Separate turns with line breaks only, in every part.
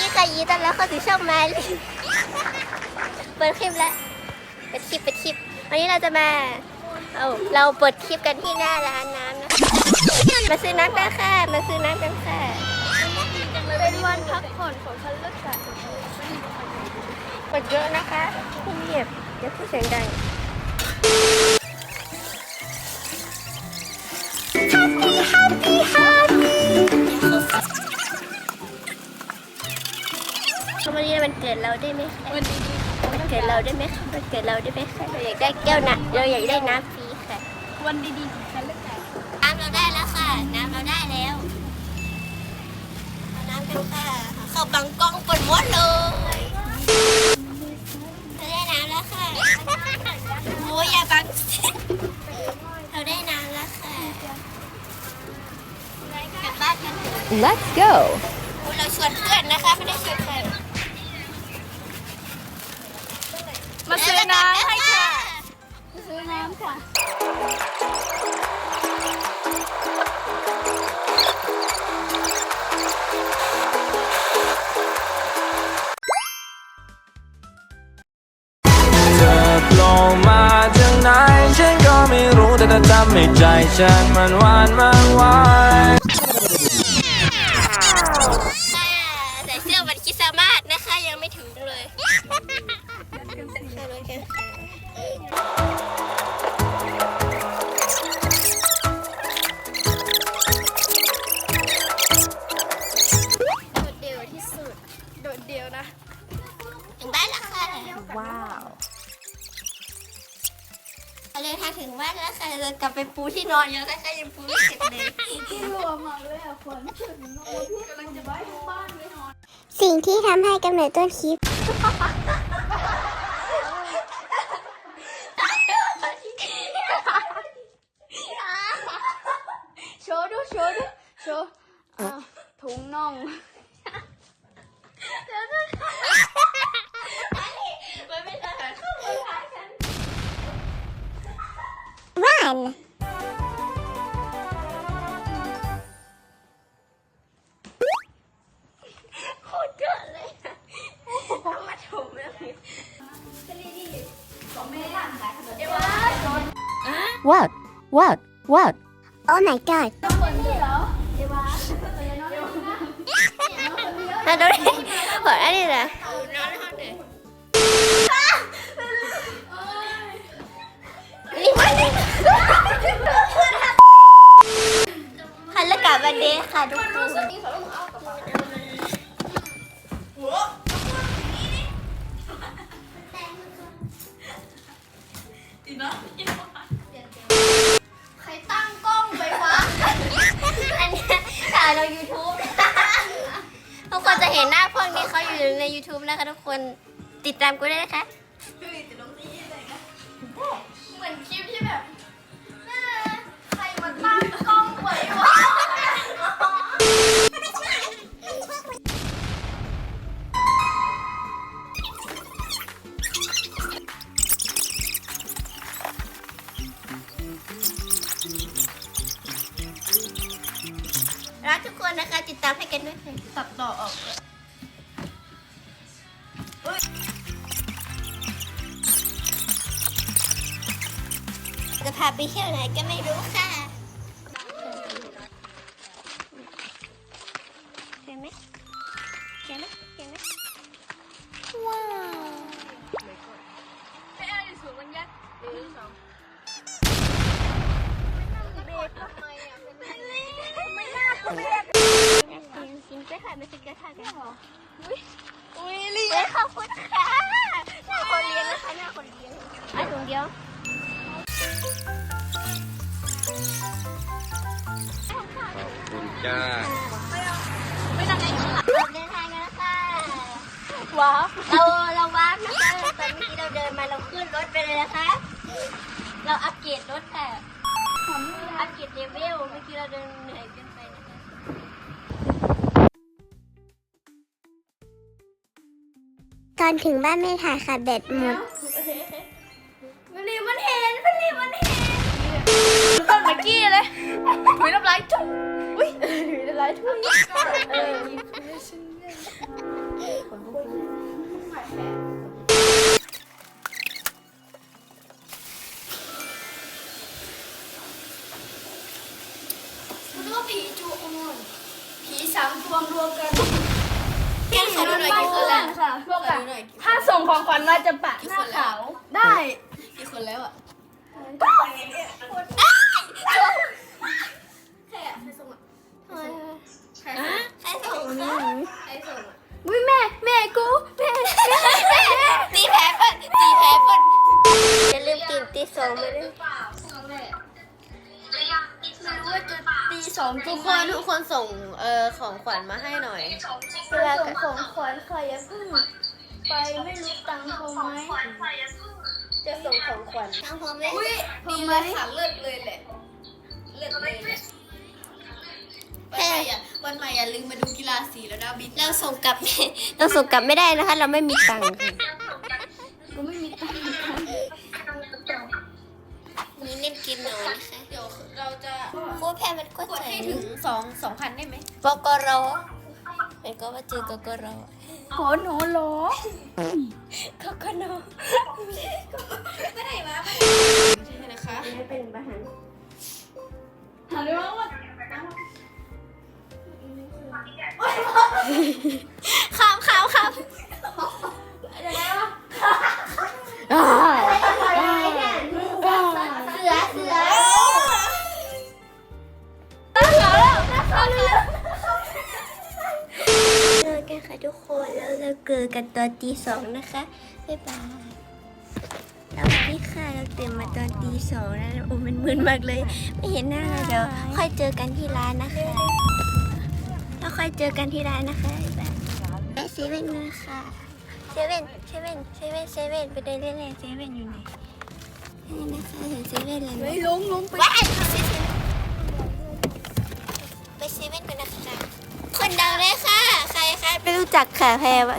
ดีค่ะยีตอนแล้วเขาสู่ช่องมาลีเปิดคลิปแล้วเปิดคลิปเปิดคลิป วันนี้เราจะมาเอาเราเปิดคลิปกันที่หน้าร้านน้ำนะคะมาซื้อน้ำกันค่ะ มาซื้อน้ำกันค่ะ เป็นวันพักผ่อนของคันเลือกสัตว์เปิดเยอะนะคะคุณเงียบอย่าพูดเสียงดัง วันนี้มันเกิดเราได้ไหมคะวันนี้มันเกิดเราได้ไหมคะมันเกิดเราได้ไหมคะเราอยากได้แก้วน้ำเราอยากได้น้ำฟรีค่ะ
วันดีๆของฉันแล้วกัน
น้ำเราได้แล้วค่ะ น้ำเราได้แล้วเอาน้ำกันค่ะเข้าบังกล้องปนหมดเลยเราได้น้ำแล้วค่ะโอ้ยอย่าบังเราได้น้ำแล้วค่ะกลับบ้านกันเถอะ
Let's go.
โอ้ยเราชวนเพื่อนนะคะ ไม่ได้ชวน
น้ำให้ค่ะซื้อน้ำค่ะ
เธอโผล่มาจากไหนฉันก็ไม่รู้แต่เธอทำให้ใจฉันมันหวานมันไหว
ค่ะ ยัง
นะ
คะยังปูไม่เสร็จเลยที่
รัวมากเลยอะฝนถึงนอนพี่กำลังจะไปทุกบ้านเลยนอน
สิ่งที่ทำให้กำเนิดต้นคลิป
โชว์ดูโชว์ดูโชว์อะถุงน่อง
มันไม่ทหารเข้ามาหาฉัน
Run. What? What?
Oh my god ฮัลโหลขออะไรนะนอนห้องเลยนี่มันฮัลโหลกับวันเดย์ค่ะทุกคนใครายเรา YouTube ทุกคนจะเห็นหน้าพวกนี้เขาอยู่ใน YouTube นะคะทุกคนติดตามกูได้นะคะ
ตั
ดต่
อออก
จะพาไปเที่ยวไหนก็ไม่รู้ค่ะเห็นไหมเห็นไหมเห็นไหมว้าว
ไม่เอาอยู่สูงมันยัดหนึ่งสอง
ไม่น่าเบรกกินไปค่ะไม่ใช่กระทะกันหรอ
อุ้ยลี
เฮ้ยขอบคุณค่ะหน้าคนเลี้ยงนะคะหน้าคนเลี้ยงอะถุงเดียว
คุณจ้า
ไม่นั่งไงข้างหลัง
เราเดินทางกันแล้วค่ะ
ว้าว
เราเราวาร์ปนะคะตอนเมื่อกี้เราเดินมาเราขึ้นรถไปเลยนะคะ เราอัปเกรดรถค่ะอัปเกรดเลเวลเมื่อกี้เราเดินเหนื่อยเกินไปนะ
อนถึงบ้านไม่ถ่าค่ะเบ็ดหมด
มันเห็นมันเห็นมันเห็นมันเห็นต้นเมื่กี้เลยถุยน้ำลายจุ๊บอุ้ยุยน้ำลายจุ๊บผีสามตัวรวมกัน
แกงสดอะ
ไรกัน ถ้าส่งของขวัญมาจะปะหน้าขาวได้
กี่คนแล้วอะใครส่งใครส่งใครส่ง
อุ้ยแม่แม่กูแม่แม่
ตีแพ้เปิดตีแพ้เปิดอย่าลืมตีนตีสองมาด้วย
ตีสอง
ทุกคนทุกคนส่งเอ่อของขวัญมาให้หน่อย
เวลาส่งของขวัญใครอย่าเพิ่ง ไปไม่รู้ตังค์เขาไหม
จะส่งของขวัญทั้งพร้อมไหม
อุ้ยดีไหม
เลิศเลยแหละเลิศเลยแหละวันใหม่อะวันใหม่อย่าลืมมาดูกีฬาสีแล้วนะบิ๊กเราส่งกลับ เราส่งกลับไม่ได้นะคะ เราไม่มีตังค์ค่ะ
กูไม่มีตังค์
นี่เล่นเกมหน่อยนะคะเดี๋ยวเราจะพูดแพ้มันก็กดให้ถึงสองสองพันได้ไหมกกรมันก็ว่าเจอกกร
โหนโหนโหล
กกนไม่ได้มาใช่ไหมนะคะนี่เป็นประหาร
ถามเลยว่า
ข้ามข้ามข้าม
เสื
เราเกิดกันตอนตีสองนะคะ บ๊ายบายสวัสดีค่ะเราตื่นมาตอนตีสองแล้วโอ้มันมึนมากเลย ไม่เห็นหน้าเราเดี๋ยวค่อยเจอกันที่ร้านนะคะแล้วค่อยเจอกันที่ร้านนะคะบ๊ายบายไปเซเว่นนะคะเซเว่นเซเว่นเซเว่นเซเว่นไปเดินเล่นๆเซเว่นอยู่ไหนนี่นะคะเห็นเซเว่นเลยไหม
ลงลงไป
ว้ายไปเซเว่นกันนะคะ คนดังเลยค่ะ ใครคะไม่รู้จักค่ะแพรไว้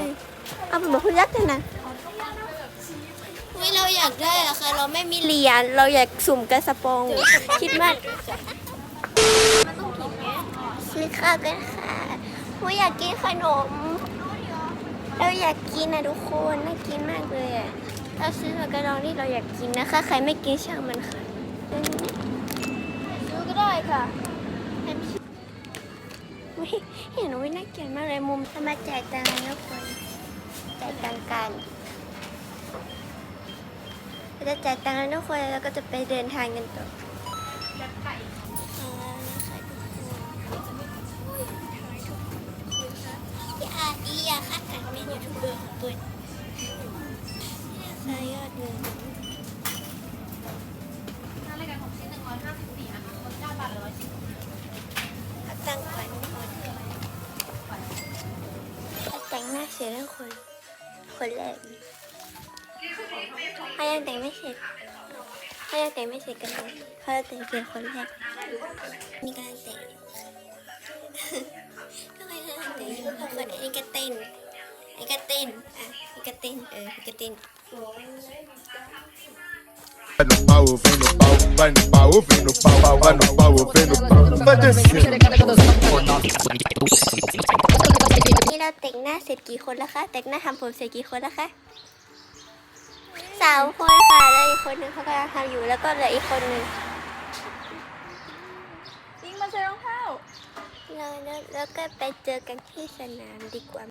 เอาไปบอกคุณยักษ์กันนะไม่เราอยากได้อะค่ะเราไม่มีเหรียญเราอยากสุ่มกระสปองคิดมากซื้อข้าวกันค่ะว่าอยากกินขนม เราอยากกินนะทุกคนน่ากินมากเลยอะเราซื้อมากระดองที่เราอยากกินนะคะ ใครไม่กินช่างมันค่ะอืม
ซื้อก็ได้ค่ะ
อุ๊ยเห็นวิน่าเกลียดมากเลยมุมทำมาจ่ายตังค์แล้วคนจ่ายตังค์กันเราจะจ่ายตังค์แล้วทุกคนแล้วก็จะไปเดินทางกันต่อเอาแล้วนะคะทุกคนอย่าดีอย่าคาดกันเป็นยูทูบเบอร์ของตัวนี่นะคะยอดเงิน คนแรกเขายังแต่งไม่เสร็จเขายังแต่งไม่เสร็จกันเลยเขาจะแต่งเป็นคนแรกนี่กำลังแต่งทุกคนกำลังแต่งอยู่ทุกคนอันนี้ก็เต้นอันนี้ก็เต้นอะอันนี้ก็เต้นเอออันนี้ก็เต้น
no pau, vem no pau, vai no pau, vem no pau, vai no pau, vem no pau, vai descer.
นี่เราแต่งหน้าเสร็จกี่คนแล้วคะ แต่งหน้าทำผมเสร็จกี่คนแล้วคะสามคนค่ะแล้วอีกคนหนึงเขากำลังทำอยู่แล้วก็เหลืออีกคนหนึง
ยิงมาใส่รองเท้า
แล้วแล้วก็ไปเจอกันที่สนามดีกว่า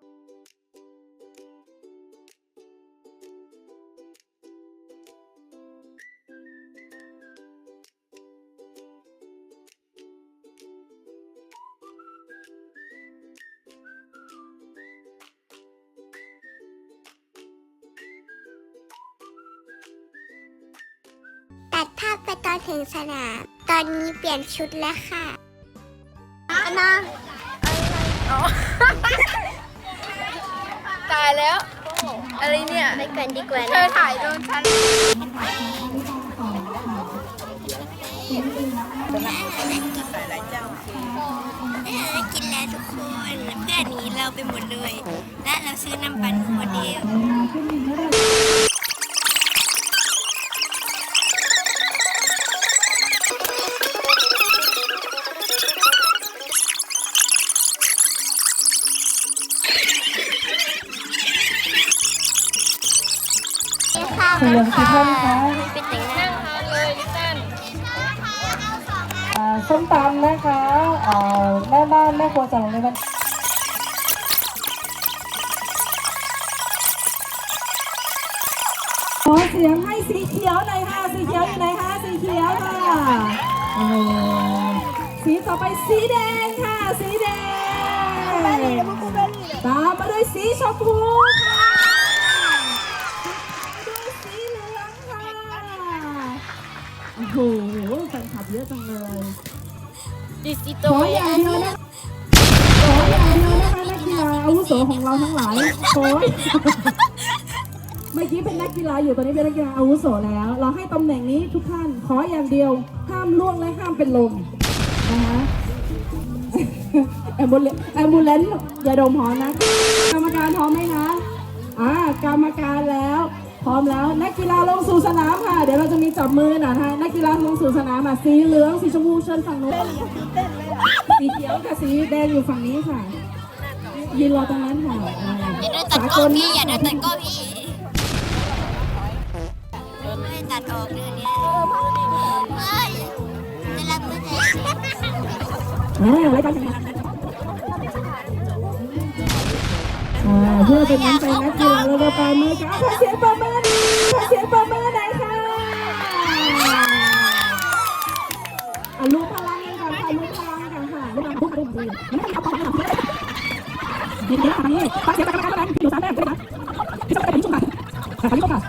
ตัดภาพไปตอนถึงสนาม ตอนนี้เปลี่ยนชุดแล้วค่ะ
อันนาตายแล้ว อะไรเนี่ย
ไปกันดีกว่า
เธ
นะ
อถ่ายโดนฉัน
ได้กินแล้วทุกคนเพื่อนหนีเราไปหมดเลย และเราซื้อน้ำปั่นโมเดล
ส้มตำนะคะแม่บ้านแม่ครัวจากงเยวันขอเสียงให้สีเขียวหน่อยค่ะ สีเขียวอยู่ไหนคะสีเขียวค่ะสีต่อไปสีแดงค่ะ สีแดงตามมาด้วยสีชมพูค่ะโอ้โหแฟนคลับเยอะจังเลย
ดิสิโต
ขออย่างเดียวนะขออย่างเดียวนะคะนักกีฬาอาวุโสของเราทั้งหลายขอเมื่อกี้เป็นนักกีฬาอยู่ตอนนี้เป็นนักกีฬาอาวุโสแล้ว เราให้ตำแหน่งนี้ทุกท่านขออย่างเดียวห้ามล่วงและห้ามเป็นลมนะคะแอมบูเลนแอมบูเลนอย่าดมหอนะ กรรมการพร้อมไหมคะอ่ากรรมการแล้ว พร้อมแล้วนักกีฬาลงสู่สนามค่ะ เดี๋ยวเราจะมีจับมือนะฮะนักกีฬาลงสู่สนามอะสีเหลืองสีชมพูเชิญฝั่งโน้นสีเขียวกับสีแดงอยู่ฝั่งนี้ค่ะยืนรอตรงนั้นค่ะอ่า
อย่าเดินตัดกล้องพี่อย่าเดินตัดกล้องพี่ไม่ได้ตัดออกเดือนนี้เฮ้ยจะรับมือไหน
อ่าไว้กัน ค่ะอ่าเพื่อเป็นน้ำใจนักกีฬาเราจะปามือกันขอเสียงปรบมือหน่อยขอเสียงปรบมือหน่อยค่ะอะรู้พลังกันก่อนค่ะรู้พลังกันค่ะรู้พลังทุกคนดีไม่ต้องเอาของหลังเลยดีดีค่ะนี่ฟังเสียงกรรมการกันอยู่สามแต้มเลยนะที่จะไปเป็นชุ่มค่ะค่ะที่ชุ่มค่ะ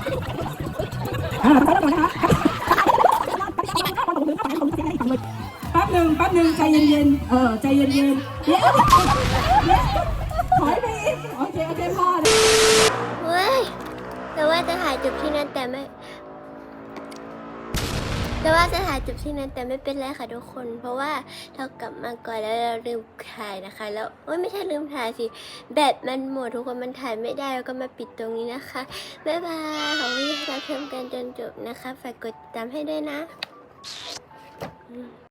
อ่าทำไปแล้วก่อนนะคะแป๊บหนึ่งแป๊บหนึ่งใจเย็นๆเออใจเย็นๆ
จบที่นั้นแต่ไม่ แต่ว่าจะถ่ายจบที่นั้นแต่ไม่เป็นไรค่ะทุกคน เพราะว่าเรากลับมาก่อนแล้วเราลืมถ่ายนะคะ แล้วโอ้ยไม่ใช่ลืมถ่ายสิ แบตมันหมดทุกคนมันถ่ายไม่ได้แล้วก็มาปิดตรงนี้นะคะบ๊ายบายขอบคุณที่รับชมกันจนจบนะคะฝากกดติดตามให้ด้วยนะ